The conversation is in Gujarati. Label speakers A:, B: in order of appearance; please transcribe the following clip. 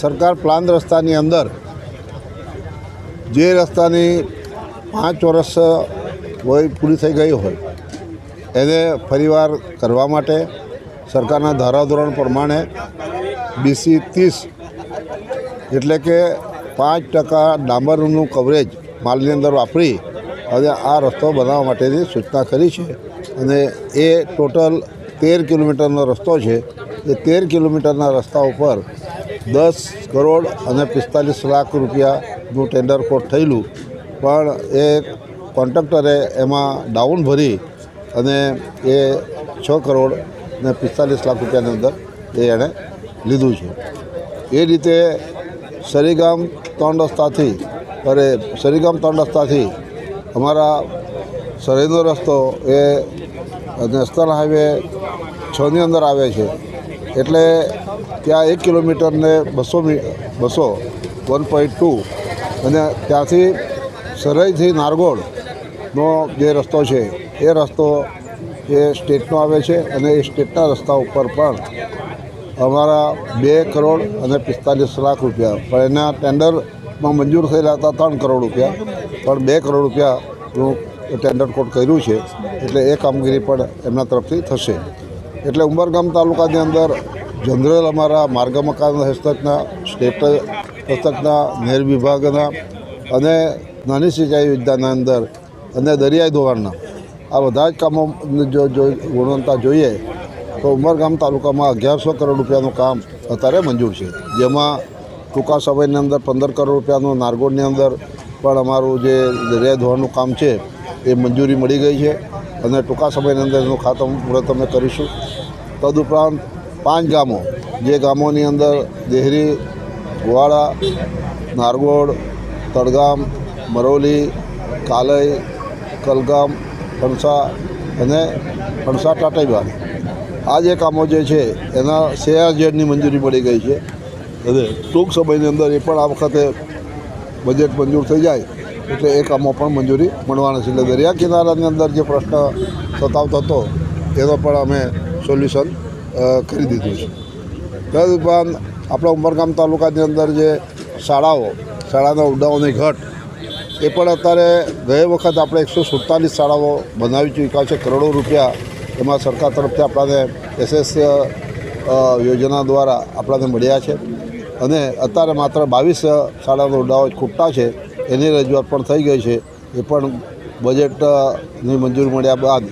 A: સરકાર પ્લાન રસ્તાની અંદર જે રસ્તાની પાંચ વર્ષ હોય પૂરી થઈ ગઈ હોય, એને ફરીવાર કરવા માટે સરકારના ધારાધોરણ પ્રમાણે બીસી ત્રીસ એટલે કે પાંચ ટકા ડામરનું કવરેજ માલની અંદર વાપરી અને આ રસ્તો બનાવવા માટેની સૂચના કરી છે. અને એ ટોટલ તેર કિલોમીટરનો રસ્તો છે. એ તેર કિલોમીટરના રસ્તા ઉપર દસ કરોડ અને પિસ્તાલીસ લાખ રૂપિયાનું ટેન્ડર કોટ થયેલું. પણ એ કોન્ટ્રાક્ટરે એમાં ડાઉન ભરી અને એ છ કરોડ ને પિસ્તાલીસ લાખ રૂપિયાની અંદર એ એણે લીધું છે. એ રીતે સરીગામ ત્રણ રસ્તાથી, અરે સરીગામ ત્રણ રસ્તાથી અમારા સરહદનો રસ્તો એ નેશનલ હાઈવે છની અંદર આવે છે. એટલે ત્યાં એક કિલોમીટરને બસો બસો, વન પોઈન્ટ ટુ. અને ત્યાંથી સરઈથી નારગોળનો જે રસ્તો છે, એ રસ્તો એ સ્ટેટનો આવે છે અને એ સ્ટેટના રસ્તા ઉપર પણ અમારા બે કરોડ અને પિસ્તાલીસ લાખ રૂપિયા, પણ એના ટેન્ડરમાં મંજૂર થયેલા હતા ત્રણ કરોડ રૂપિયા, પણ બે કરોડ રૂપિયાનું ટેન્ડર કોટ કર્યું છે, એટલે એ કામગીરી પણ એમના તરફથી થશે. એટલે ઉમરગામ તાલુકાની અંદર જનરલ અમારા માર્ગ મકાન હસ્તકના, સ્ટેટ હસ્તકના નહેર વિભાગના અને નાની સિંચાઈ યોજનાના અંદર અને દરિયાઈ ધોવાણના આ બધા જ કામો જો ગુણવત્તા જોઈએ, તો ઉમરગામ તાલુકામાં અગિયારસો કરોડ રૂપિયાનું કામ અત્યારે મંજૂર છે. જેમાં ટૂંકા સમયની અંદર પંદર કરોડ રૂપિયાનું નારગોળની અંદર પણ અમારું જે દરિયાઈ ધોવાણનું કામ છે, એ મંજૂરી મળી ગઈ છે. અને ટૂંકા સમયની અંદર એનું ખાતમુહૂર્ત અમે કરીશું. તદુપરાંત પાંચ ગામો, જે ગામોની અંદર દેહરી ગુવાડા નારગોડ તળગામ, મરોલી કાલઈ કલગામ, ફણસા અને ફણસા ટાટાઈબા આ જે કામો જે છે, એના શેયારજેડની મંજૂરી મળી ગઈ છે. અને ટૂંક સમયની અંદર એ પણ આ વખતે બજેટ મંજૂર થઈ જાય. એટલે એ કામો પણ મંજૂરી મળવાના છે. એટલે દરિયા કિનારાની અંદર જે પ્રશ્ન સતાવતો હતો, એનો પણ અમે સોલ્યુશન કરી દીધું છે. તદુપરાંત આપણા ઉમરગામ તાલુકાની અંદર જે શાળાઓ, શાળાના ઉડાઓની ઘટ, એ પણ અત્યારે ગયે વખત આપણે એકસો સુડતાલીસ શાળાઓ બનાવી ચૂક્યા છે. કરોડો રૂપિયા એમાં સરકાર તરફથી આપણાને એસએસ યોજના દ્વારા આપણાને મળ્યા છે. અને અત્યારે માત્ર બાવીસ શાળાના ઉડાઓ ખૂટતા છે. એની રજૂઆત પણ થઈ ગઈ છે. એ પણ બજેટની મંજૂરી મળ્યા બાદ